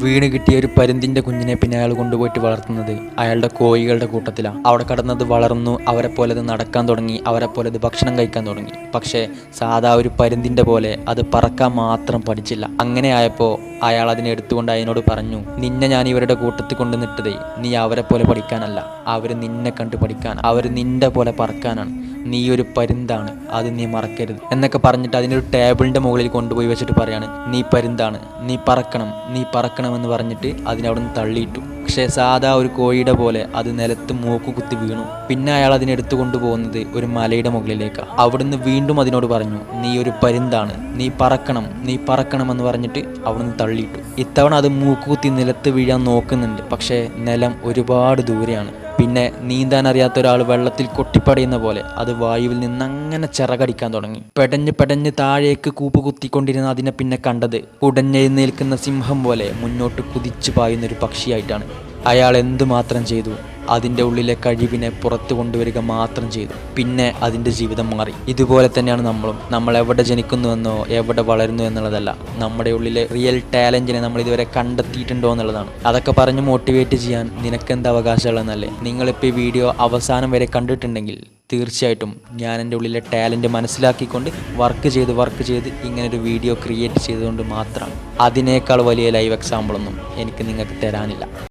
വീണ് കിട്ടിയ ഒരു പരുന്തിന്റെ കുഞ്ഞിനെ പിന്നെ അയാൾ കൊണ്ടുപോയിട്ട് വളർത്തുന്നത്. അയാളുടെ കോഴികളുടെ കൂട്ടത്തിലാണ് അവിടെ കടന്നത് വളർന്നു അവരെ പോലെ അത് നടക്കാൻ തുടങ്ങി അവരെ പോലെ അത് ഭക്ഷണം കഴിക്കാൻ തുടങ്ങി. പക്ഷേ സാധാ ഒരു പരുന്തിന്റെ പോലെ അത് പറക്കാൻ മാത്രം പഠിച്ചില്ല. അങ്ങനെ ആയപ്പോൾ അയാൾ അതിനെ എടുത്തുകൊണ്ട് അതിനോട് പറഞ്ഞു നിന്നെ ഞാൻ ഇവരുടെ കൂട്ടത്തിൽ കൊണ്ട് നിട്ടതേ നീ അവരെ പോലെ പഠിക്കാനല്ല. അവർ നിന്നെ കണ്ട് പഠിക്കാൻ അവർ നിന്റെ പോലെ പറക്കാനാണ്. നീ ഒരു പരുന്താണ്. അത് നീ മറക്കരുത്. എന്നൊക്കെ പറഞ്ഞിട്ട് അതിനൊരു ടേബിളിന്റെ മുകളിൽ കൊണ്ടുപോയി വെച്ചിട്ട് പറയാണ് നീ പരുന്താണ്. നീ പറക്കണം. നീ പറക്കണം എന്ന് പറഞ്ഞിട്ട് അതിനെ അവിടെ നിന്ന് തള്ളിയിട്ടു. പക്ഷേ സാധാ ഒരു കോഴിയുടെ പോലെ അത് നിലത്ത് മൂക്ക് കുത്തി വീണു. പിന്നെ അയാൾ അതിനെടുത്തു കൊണ്ടുപോകുന്നത് ഒരു മലയുടെ മുകളിലേക്കാണ് അവിടുന്ന് വീണ്ടും അതിനോട് പറഞ്ഞു നീ ഒരു പരുന്താണ്. നീ പറക്കണം. നീ പറക്കണം എന്ന് പറഞ്ഞിട്ട് അവിടുന്ന് തള്ളിയിട്ടു. ഇത്തവണ അത് മൂക്കുകുത്തി നിലത്ത് വീഴാൻ നോക്കുന്നുണ്ട്. പക്ഷേ നിലം ഒരുപാട് ദൂരെയാണ്. പിന്നെ നീന്താൻ അറിയാത്ത ഒരാൾ വെള്ളത്തിൽ കൊട്ടിപ്പടയുന്ന പോലെ അത് വായുവിൽ നിന്ന് അങ്ങനെ ചിറകടിക്കാൻ തുടങ്ങി. പെടഞ്ഞ് പെടഞ്ഞ് താഴേക്ക് കൂപ്പ് കുത്തിക്കൊണ്ടിരുന്ന അതിനെ പിന്നെ കണ്ടത് നിൽക്കുന്ന സിംഹം പോലെ മുന്നോട്ട് കുതിച്ചു പായുന്ന ഒരു പക്ഷിയായിട്ടാണ്. അയാൾ എന്തുമാത്രം ചെയ്തു? അതിന്റെ ഉള്ളിലെ കഴിവിനെ പുറത്തു കൊണ്ടുവരിക മാത്രം ചെയ്തു. പിന്നെ അതിന്റെ ജീവിതം മാറി. ഇതുപോലെ തന്നെയാണ് നമ്മളും. നമ്മൾ എവിടെ ജനിക്കുന്നുവെന്നോ എവിടെ വളരുന്നു എന്നുള്ളതല്ല. നമ്മുടെ ഉള്ളിലെ റിയൽ ടാലന്റിനെ നമ്മൾ ഇതുവരെ കണ്ടെത്തിയിട്ടുണ്ടോ എന്നുള്ളതാണ്. അതൊക്കെ പറഞ്ഞ് മോട്ടിവേറ്റ് ചെയ്യാൻ നിനക്കെന്ത് അവകാശമുള്ളതെന്നല്ലേ? നിങ്ങളിപ്പോൾ ഈ വീഡിയോ അവസാനം വരെ കണ്ടിട്ടുണ്ടെങ്കിൽ തീർച്ചയായിട്ടും ഞാൻ എന്റെ ഉള്ളിലെ ടാലന്റ് മനസ്സിലാക്കിക്കൊണ്ട് വർക്ക് ചെയ്ത് വർക്ക് ചെയ്ത് ഇങ്ങനൊരു വീഡിയോ ക്രിയേറ്റ് ചെയ്തുകൊണ്ട് മാത്രം അതിനേക്കാൾ വലിയ ലൈവ് എക്സാമ്പിളൊന്നും എനിക്ക് നിങ്ങൾക്ക് തരാനില്ല.